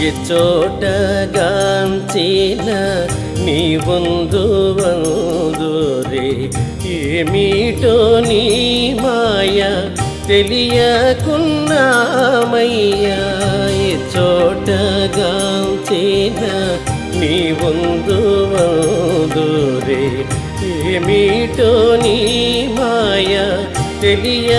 ఎచ్చోటగాంచిన నీ వందు వందురే ఏమిటో నీ మాయ తెలియకున్నామయ్యా. ఎచ్చోటగాంచిన నీ వందు వందురే ఏమిటో నీ మాయ తెలియ